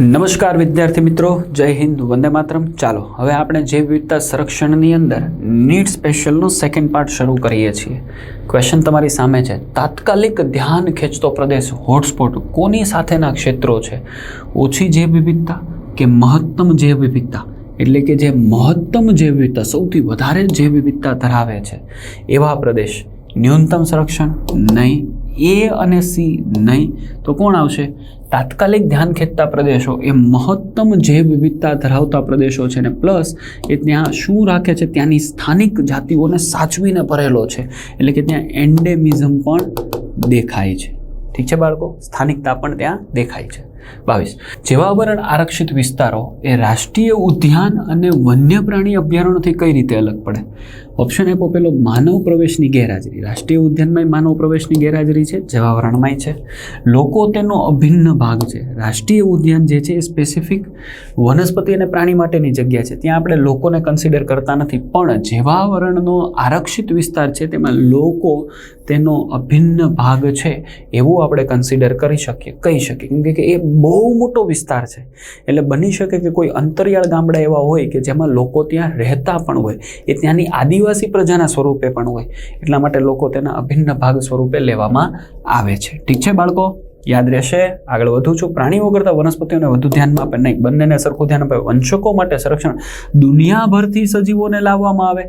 નમસ્કાર વિદ્યાર્થી મિત્રો, જય હિન્દ, વંદે માતરમ. ચાલો, હવે આપણે જે વિવિધતા સંરક્ષણની અંદર નીટ સ્પેશિયલનો સેકન્ડ પાર્ટ શરૂ કરીએ છીએ. ક્વેશ્ચન તમારી સામે છે. તાત્કાલિક ધ્યાન ખેંચતો પ્રદેશ હોટસ્પોટ કોની સાથેના ક્ષેત્રો છે? ઓછી જૈવ વિવિધતા કે મહત્તમ જૈવ વિવિધતા? એટલે કે જે મહત્તમ જૈવ વિવિધતા, સૌથી વધારે જૈવ વિવિધતા ધરાવે છે. એવા પ્રદેશ, ન્યૂનતમ સંરક્ષણ નહીં, એ અને સી નહીં, તો કોણ આવશે? તાત્કાલિક ધ્યાન ખેંચતા પ્રદેશો એ મહત્તમ જૈવ વિવિધતા ધરાવતા પ્રદેશો છે ને પ્લસ એ ત્યાં શું રાખે છે, ત્યાંની સ્થાનિક જાતિઓને સાચવીને ભરેલો છે. એટલે કે ત્યાં એન્ડેમિઝમ પણ દેખાય છે. ઠીક છે બાળકો? સ્થાનિકતા પણ ત્યાં દેખાય છે. બાવીસ. જેવા વરણ આરક્ષિત વિસ્તારો એ રાષ્ટ્રીય ઉદ્યાન અને વન્ય પ્રાણી અભયારણ્યથી કઈ રીતે અલગ પડે? ઓપ્શન આપો પેલો, માનવ પ્રવેશની ગેરહાજરી. રાષ્ટ્રીય ઉદ્યાનમાં માનવ પ્રવેશની ગેરહાજરી છે, જવાવરણમાંય છે. લોકો તેનો અભિન્ન ભાગ છે. રાષ્ટ્રીય ઉદ્યાન જે છે એ સ્પેસિફિક વનસ્પતિ અને પ્રાણી માટેની જગ્યા છે. ત્યાં આપણે લોકોને કન્સિડર કરતા નથી. પણ જેવાવરણનો આરક્ષિત વિસ્તાર છે, તેમાં લોકો તેનો અભિન્ન ભાગ છે, એવું આપણે કન્સિડર કરી શકીએ, કહી શકીએ. કેમ કે એ બહુ મોટો વિસ્તાર છે. એટલે બની શકે કે કોઈ અંતરિયાળ ગામડા એવા હોય કે જેમાં લોકો ત્યાં રહેતા પણ હોય. એ ત્યાંની આદિવાસી પ્રજાના સ્વરૂપે પણ હોય. એટલા માટે લોકો તેના અભિન્ન ભાગ સ્વરૂપે લેવામાં આવે છે. ઠીક છે બાળકો? યાદ રહેશે? આગળ વધુ છું. પ્રાણીઓ કરતાં વનસ્પતિઓને વધુ ધ્યાનમાં આપે નહીં. બંનેને સરખું ધ્યાન આપે. વંશકો માટે સંરક્ષણ દુનિયાભરથી સજીવોને લાવવામાં આવે.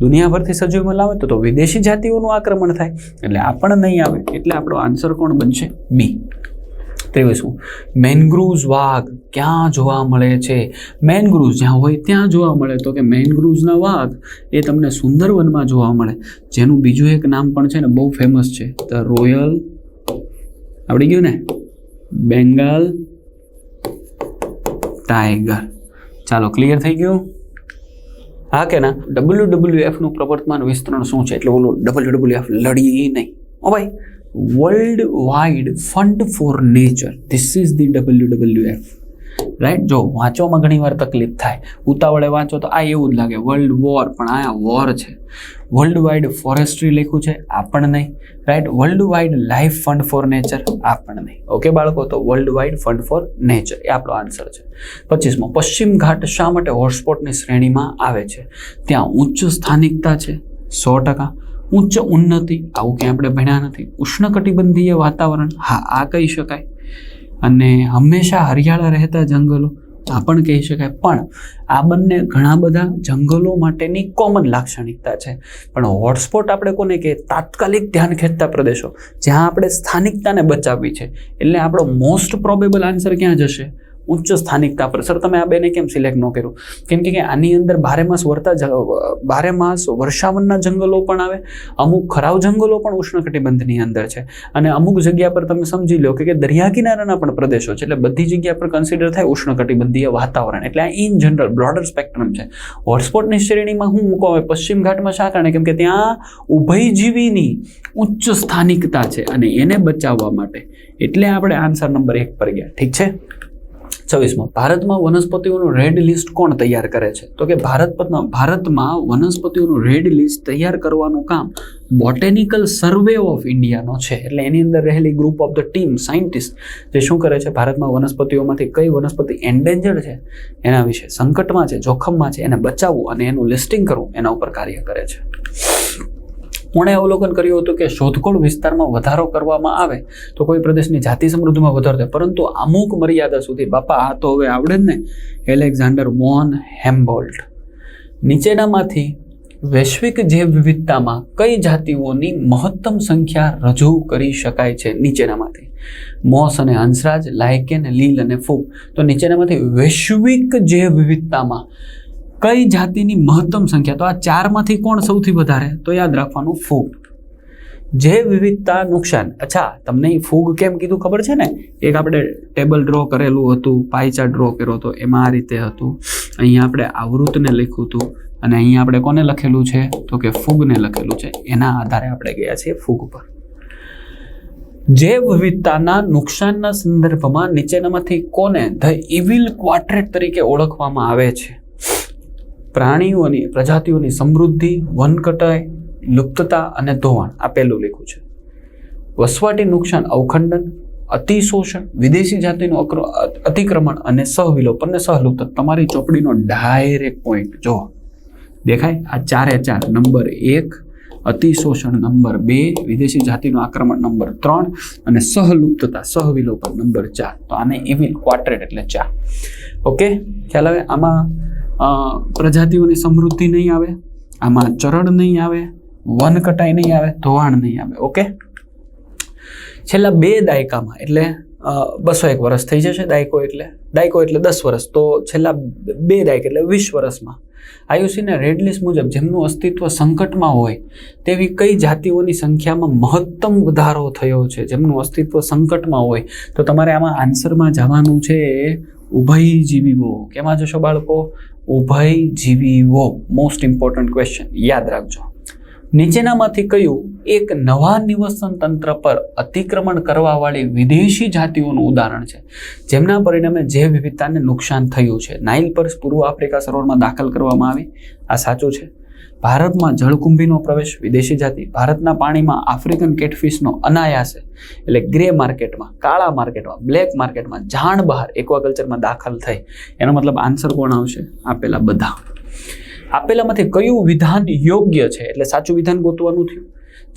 દુનિયાભરથી સજીવમાં લાવે તો તો વિદેશી જાતિઓનું આક્રમણ થાય. એટલે આ પણ નહીં આવે. એટલે આપણો આન્સર કોણ બનશે? બી. ત્રેવીસમું મેનગ્રુવ્સ વાઘ ક્યાં જોવા મળે છે? મેનગ્રુવ્સ જ્યાં હોય ત્યાં જોવા મળે. તો કે મેનગ્રુવ્સના વાઘ એ તમને સુંદરવનમાં જોવા મળે. જેનું બીજું એક નામ પણ છે ને, બહુ ફેમસ છે. ધ રોયલ આવડી ગયું ને? બેંગાલ ટાઈગર ચાલો ક્લિયર થઈ ગયું? હા કે ના? ડબલ્યુ ડબલ્યુ એફનું પ્રવર્તમાન વિસ્તરણ શું છે? એટલે ઓલું ડબલ્યુ ડબલ્યુ એફ લડી નહીં. ઓ ભાઈ world wide fund for nature this is the W W F right જો વાંચવામાં ઘણી વાર તકલીફ થાય. ઉતાવળે વાંચો તો આ એવું જ લાગે. વર્લ્ડ વોર પણ આ વોર છે. વર્લ્ડ વાઇડ ફોરેસ્ટ્રી લખ્યું છે, આ પણ નહીં. Right world wide life fund for nature આ પણ નહીં. ઓકે બાળકો? તો world wide fund for nature એ આપણો આન્સર છે. પચીસમો, પશ્ચિમ ઘાટ શા માટે હોટસ્પોટની શ્રેણીમાં આવે છે? ત્યાં ઉચ્ચ સ્થાનિકતા છે, સો ટકા. ઉચ્ચ ઉન્નતિ, આવું ક્યાંય આપણે ભણ્યા નથી. ઉષ્ણકટિબંધીય વાતાવરણ, હા, આ કહી શકાય. અને હંમેશા હરિયાળા રહેતા જંગલો, આ પણ કહી શકાય. પણ આ બંને ઘણા બધા જંગલો માટેની કોમન લાક્ષણિકતા છે. પણ હોટસ્પોટ આપણે કોને કે તાત્કાલિક ધ્યાન ખેંચતા પ્રદેશો, જ્યાં આપણે સ્થાનિકતાને બચાવવી છે. એટલે આપણો મોસ્ટ પ્રોબેબલ આન્સર ક્યાં જશે? ઉચ્ચ સ્થાનિકતા પર સર તમે આ બેને કેમ સિલેક્ટ ન કર્યું? કેમ કે આની અંદર ભારે માસ વર્તા ભારે માસ વર્ષાવનના જંગલો પણ આવે, અમુક ખરાવ જંગલો પણ ઉષ્ણકટિબંધની અંદર છે. અને અમુક જગ્યા પર તમે સમજી લો કે દરિયા કિનારાના પણ પ્રદેશો છે. એટલે બધી જગ્યા પર કન્સિડર થાય ઉષ્ણકટિબંધીય વાતાવરણ. એટલે આ ઇન જનરલ બ્રોડર સ્પેક્ટ્રમ છે. હોટસ્પોટની શ્રેણીમાં હું મૂકો હવે પશ્ચિમ ઘાટમાં શા કારણે? કેમ કે ત્યાં ઉભયજીવીની ઉચ્ચ સ્થાનિકતા છે અને એને બચાવવા માટે. એટલે આપણે આન્સર નંબર એક પર ગયા. ઠીક છે? છવ્વીસમાં. ભારતમાં વનસ્પતિઓનું રેડ લિસ્ટ કોણ તૈયાર કરે છે? તો કે ભારત ભારતમાં વનસ્પતિઓનું રેડ લિસ્ટ તૈયાર કરવાનું કામ બોટેનિકલ સર્વે ઓફ ઇન્ડિયાનો છે. એટલે એની અંદર રહેલી group of the team scientist જે શું કરે છે? ભારતમાં વનસ્પતિઓમાંથી કઈ વનસ્પતિ એન્ડેન્જર છે? એના વિશે સંકટમાં છે, જોખમમાં છે, એને બચાવવું અને એનું લિસ્ટિંગ કરવું એના ઉપર કાર્ય કરે છે. કોણે અવલોકન કર્યું હતું કે શોધખોળ વિસ્તારમાં વધારો કરવામાં આવે તો કોઈ પ્રદેશની જાતિ સમૃદ્ધિમાં વધારો થાય. પરંતુ અમુક મર્યાદા સુધી બાપા, આ તો હવે આવડે જ ને. Alexander von Humboldt. નીચેનામાંથી વૈશ્વિક જૈવ વિવિધતામાં કઈ જાતિઓની મહત્તમ સંખ્યા રજૂ કરી શકાય છે? નીચેનામાંથી મોસ અને હંસરાજ, લાયકેન, લીલ અને ફૂગ. તો નીચેનામાંથી વૈશ્વિક જૈવ વિવિધતામાં કઈ જાતિની મહત્તમ સંખ્યા? તો આ ચારમાંથી કોણ સૌથી વધારે? તો યાદ રાખવાનું, ફૂગ. જે વિવિધતા નુકસાન. અચ્છા, તમને ફૂગ કેમ કીધું ખબર છે ને? એક આપણે ટેબલ ડ્રો કરેલું હતું પાયચા ડ્રો કર્યો હતો, એમાં આ રીતે હતું. અહીંયા આપણે આવૃતને લખ્યું હતું, અને અહીંયા આપણે કોને લખેલું છે? તો કે ફૂગને લખેલું છે. એના આધારે આપણે ગયા છીએ ફૂગ પર. જૈવ વિવિધતાના નુકસાનના સંદર્ભમાં નીચેનામાંથી કોને ધ ઇવિલ ક્વાટ્રેટ તરીકે ઓળખવામાં આવે છે? પ્રાણીઓની, પ્રજાતિઓની સમૃદ્ધિ, વનકટાઈ, લુપ્તતા અને ધોવાણ આ પહેલું લખ્યું છે. વસવાટી નુકસાન, અવખંડન, અતિશોષણ, વિદેશી જાતિનું અતિક્રમણ અને સહવિલોપન અને સહલુપ્ત. તમારી ચોપડીનો ડાયરેક્ટ પોઈન્ટ જો દેખાય? આ ચારે ચાર. નંબર એક, અતિશોષણ. નંબર બે, વિદેશી જાતિનું આક્રમણ. નંબર ત્રણ, અને સહલુપ્તતા, સહવિલોપન. નંબર ચાર. તો આને ઇવિલ ક્વાડ્રેટ એટલે ચાર. ઓકે ખ્યાલ આવે? આમાં પ્રજાતિઓની સમૃદ્ધિ નહીં આવે, આમાં ચરણ નહીં આવે, વન કટાઈ નહીં આવે, ધોવાણ નહીં આવે, ઓકે? છેલ્લા બે દાયકામાં, એટલે બસો એક વર્ષ થઈ જશે દાયકો એટલે દાયકો એટલે દસ વર્ષ તો છેલ્લા બે દાયક એટલે વીસ વર્ષમાં આયુસીના રેડ લિસ્ટ મુજબ જેમનું અસ્તિત્વ સંકટમાં હોય, તેવી કઈ જાતિઓની સંખ્યામાં મહત્તમ વધારો થયો છે? જેમનું અસ્તિત્વ સંકટમાં હોય, તો તમારે આમાં આન્સરમાં જવાનું છે ઉભયજીવીઓ. કેમાં જશો બાળકો? ઉભયજીવીઓ. મોસ્ટ ઇમ્પોર્ટન્ટ ક્વેશ્ચન યાદ રાખજો. નીચેનામાંથી કયું એક નવા નિવસન તંત્ર પર અતિક્રમણ કરવાવાળી વિદેશી જાતિઓનું ઉદાહરણ છે? જેમના પરિણામે જૈવ વિવિધતાને નુકસાન થયું છે. નાઇલ પર પૂર્વ આફ્રિકા સરોવરમાં દાખલ કરવામાં આવી. આ સાચું છે? ભારતમાં જળકુંભીનો પ્રવેશ, વિદેશી જાતિ, ભારતના પાણીમાં આફ્રિકન કેટફિશનો અનાયાસે, એટલે ગ્રે માર્કેટમાં, કાળા માર્કેટમાં, બ્લેક માર્કેટમાં જાણ બહાર એક્વાકલ્ચરમાં દાખલ થઈ. એનો મતલબ આન્સર કોણ આવશે? આપેલા બધા. આપેલામાંથી કયું વિધાન યોગ્ય છે? એટલે સાચું વિધાન ગોતવાનું થયું.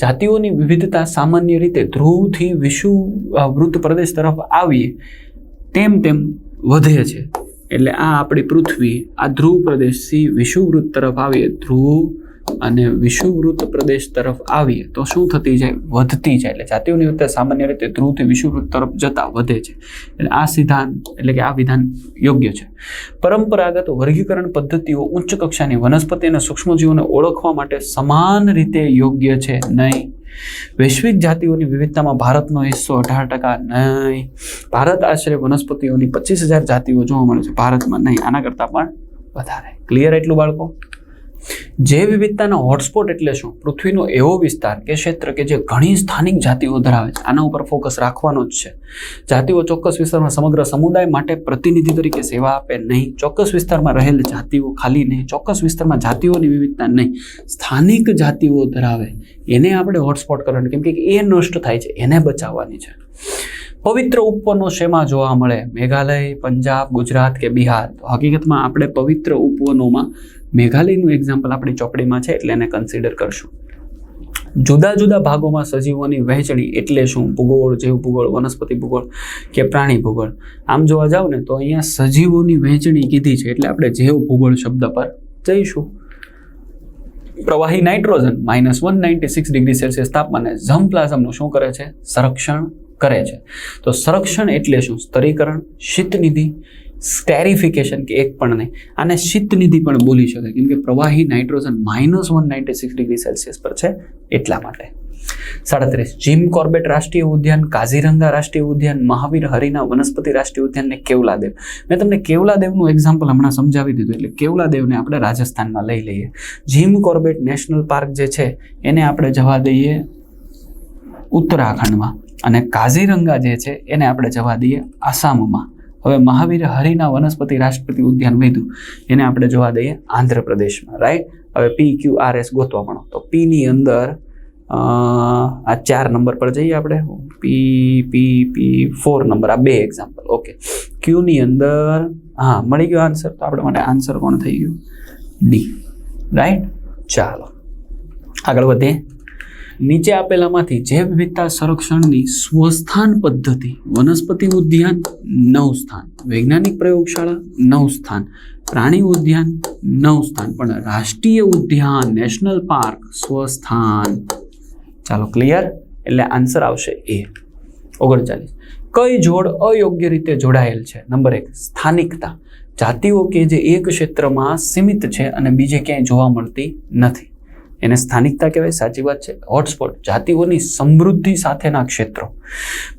જાતિઓની વિવિધતા સામાન્ય રીતે ધ્રુવથી વિષુવવૃત્ત પ્રદેશ તરફ આવીએ. તેમ તેમ વધે છે. એટલે આ આપણી પૃથ્વી, આ ધ્રુવ પ્રદેશથી વિષુવવૃત્ત તરફ આવીએ, ધ્રુવ અને વિષુવવૃત્ત પ્રદેશ તરફ આવીએ, તો શું થતી જાય? વધતી જાય. એટલે જાતિઓની વિવિધતા સામાન્ય રીતે ધ્રુવથી વિષુવવૃત્ત તરફ જતા વધે છે. એટલે આ સિદ્ધાંત, એટલે કે આ વિધાન યોગ્ય છે. પરંપરાગત વર્ગીકરણ પદ્ધતિઓ ઉચ્ચ કક્ષાની વનસ્પતિ અને સૂક્ષ્મજીવોને ઓળખવા માટે સમાન રીતે યોગ્ય છે? નહીં. વૈશ્વિક જાતિઓની વિવિધતામાં ભારતનો હિસ્સો અઢાર ટકા નહીં. ભારત આશરે વનસ્પતિઓની પચીસ હજાર જાતિઓ જોવા મળે છે. ભારતમાં નહીં, આના કરતાં પણ વધારે. ક્લિયર એટલું બાળકો? જે વિવિધતાના હોટસ્પોટ એટલે શું? પૃથ્વીનો એવો વિસ્તાર કે ક્ષેત્ર કે જે ઘણી સ્થાનિક જાતિઓ ધરાવે છે. આના ઉપર ફોકસ રાખવાનો જ છે. જાતિઓ ચોક્કસ વિસ્તારમાં સમગ્ર સમુદાય માટે પ્રતિનિધિ તરીકે સેવા આપે નહીં. ચોક્કસ વિસ્તારમાં રહેલ જાતિઓ ખાલી નહીં. ચોક્કસ વિસ્તારમાં જાતિઓની વિવિધતા નહીં. સ્થાનિક જાતિઓ ધરાવે. એને આપણે હોટસ્પોટ કરવાનું. કેમ કે એ નષ્ટ થાય છે. એને બચાવવાની છે. પવિત્ર ઉપવનો શેમાં જોવા મળે? મેઘાલય, પંજાબ, ગુજરાત કે બિહાર? હકીકતમાં આપણે પવિત્ર ઉપવનોમાં મેઘાલયનું એક્ઝામ્પલ આપણી ચોપડીમાં છે એટલે એને કન્સિડર કરશું. જુદા જુદા ભાગોમાં સજીવોની વહેંચણી એટલે શું? ભૂગોળ, જૈવ ભૂગોળ, વનસ્પતિ ભૂગોળ કે પ્રાણી ભૂગોળ? આમ જોવા જાવ ને તો અહીંયા સજીવોની વહેંચણી કીધી છે એટલે આપણે જૈવ ભૂગોળ શબ્દ પર જઈશું. પ્રવાહી nitrogen minus one ninety six degree Celsius તાપમાને ઝમ પ્લાઝમનું શું કરે છે? સંરક્ષણ કરે છે. તો સંરક્ષણ એટલે શું? સ્તરીકરણ, શીતનિધિ સ્ટેરિફિકેશન કે એક પણ નહીં. આને શીતનિધિ પણ બોલી શકે, કેમ કે પ્રવાહી nitrogen minus one ninety six degree Celsius પર છે એટલા માટે. સાડત્રીસ જીમ કોર્બેટ રાષ્ટ્રીય ઉદ્યાન, કાઝીરંગા રાષ્ટ્રીય ઉદ્યાન, મહાવીર હરિના વનસ્પતિ રાષ્ટ્રીય ઉદ્યાન ને કેવલાદેવ. મેં તમને કેવલાદેવનું એક્ઝામ્પલ હમણાં સમજાવી દીધું એટલે કેવલાદેવને આપણે રાજસ્થાનમાં લઈ લઈએ. જીમ કોર્બેટ નેશનલ પાર્ક જે છે, એને આપણે જવા દઈએ ઉત્તરાખંડમાં. અને કાઝીરંગા જે છે, એને આપણે જવા દઈએ આસામમાં. હવે મહાવીર હરિના વનસ્પતિ રાષ્ટ્રપતિ ઉદ્યાન વધ્યું. એને આપણે જોવા દઈએ આંધ્રપ્રદેશમાં રાઈટ હવે પી ક્યુ આર એસ ગોતવા પણ તો પીની અંદર આ ચાર નંબર પર જઈએ આપણે. પી પી પી, ફોર નંબર, આ બે એક્ઝામ્પલ ઓકે ક્યુની અંદર, હા, મળી ગયો આન્સર તો આપણે માટે આન્સર કોણ થઈ ગયું? ડી રાઈટ ચાલો. આગળ વધીએ. નીચે આપેલામાંથી જૈવ વિવિધતા સંરક્ષણની સ્વસ્થાન પદ્ધતિ, વનસ્પતિ ઉદ્યાન, નવ સ્થાન. વૈજ્ઞાનિક પ્રયોગશાળા, નવ સ્થાન. પ્રાણી ઉદ્યાન, નવ સ્થાન. પણ રાષ્ટ્રીય ઉદ્યાન, નેશનલ પાર્ક, સ્વસ્થાન. ચાલો ક્લિયર એટલે આન્સર આવશે એ. ઓગણચાલીસ. કઈ જોડ અયોગ્ય રીતે જોડાયેલ છે? નંબર એક, સ્થાનિકતા. જાતિઓ કે જે એક ક્ષેત્રમાં સીમિત છે અને બીજે ક્યાંય જોવા મળતી નથી. એને સ્થાનિકતા કહેવાય, સાચી વાત છે. હોટસ્પોટ જાતિઓની સમૃદ્ધિ સાથેના ક્ષેત્રો.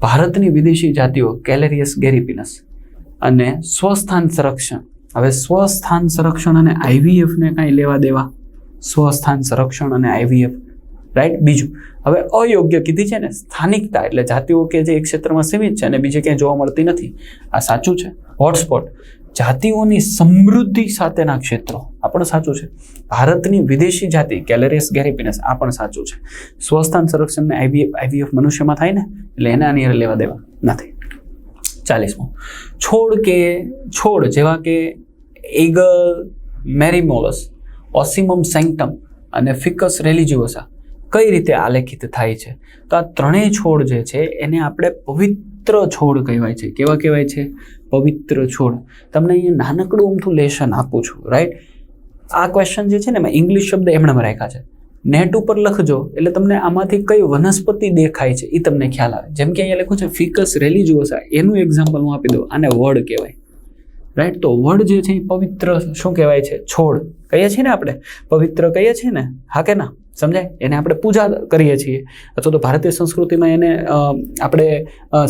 ભારતની વિદેશી જાતિઓ કેલેરિયસ ગેરીપિનસ અને સ્વસ્થાન સંરક્ષણ. હવે સ્વસ્થાન સંરક્ષણ અને આઈવીએફને કાંઈ લેવા દેવા. સ્વસ્થાન સંરક્ષણ અને આઈવીએફ રાઈટ બીજું. હવે અયોગ્ય કીધી છે ને, સ્થાનિકતા, એટલે જાતિઓ કે જે એક ક્ષેત્રમાં સીમિત છે અને બીજે ક્યાંય જોવા મળતી નથી. આ સાચું છે. હોટસ્પોટ જાતિઓની સમૃદ્ધિ સાથેના ક્ષેત્રો. આ પણ સાચું છે. ભારતની વિદેશી જાતિ, કેલેરિયસ ગેરીપિનસ આ પણ સાચું છે. સ્વસ્થાન સંરક્ષણને આઈવીએફ આઈવીએફ મનુષ્યમાં થાય ને, એટલે એને આની લેવા દેવા નથી. ચાલીસમો. છોડ કે, છોડ જેવા કે એગલ મેરીમોલસ, ઓસિમમ સેન્ટમ અને ફિકસ રેલિજિયોસા કઈ રીતે આલેખિત થાય છે? તો આ ત્રણેય છોડ જે છે, એને આપણે પવિત્ર છોડ કહેવાય છે. કેવા કહેવાય છે? પવિત્ર છોડ. તમને અહીંયા નાનકડું અમથું લેશન આપું છું રાઈટ આ ક્વેશ્ચન જે છે ને મેં ઇંગ્લિશ શબ્દ એમણે રાખ્યા છે. નેટ ઉપર લખજો, એટલે તમને આમાંથી કઈ વનસ્પતિ દેખાય છે એ તમને ખ્યાલ આવે. જેમ કે અહીંયા લખ્યું છે ફિકસ રેલિજિયોસા એનું એક્ઝામ્પલ હું આપી દઉં, આને વડ કહેવાય. રાઈટ તો વડ જે છે એ પવિત્ર શું કહેવાય છે? છોડ. કહીએ છીએ ને આપણે? પવિત્ર કહીએ છીએ ને? હા કે ના? સમજાય? એને આપણે પૂજા કરીએ છીએ. અથવા તો ભારતીય સંસ્કૃતિમાં એને આપણે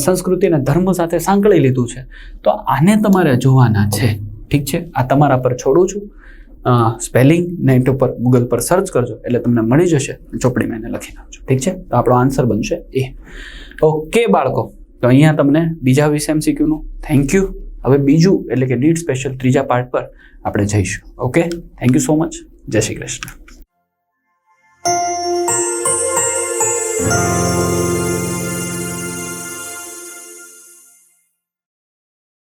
સંસ્કૃતિને ધર્મ સાથે સાંકળી લીધું છે. તો આને તમારે જોવાના છે. ઠીક છે? આ તમારા પર છોડું છું. સ્પેલિંગ નેટ ઉપર ગૂગલ પર સર્ચ કરજો. એટલે તમને મળી જશે. ચોપડીમાં એને લખી નાખજો. ઠીક છે? તો આપણો આન્સર બનશે એ. ઓકે બાળકો. તો અહીંયા તમને બીજા વિષય એમસીક્યુનું થેન્ક યુ હવે બીજું, એટલે કે નીટ સ્પેશિયલ ત્રીજા પાર્ટ પર આપણે જઈશું. Okay thank you so much Jai Shri Krishna.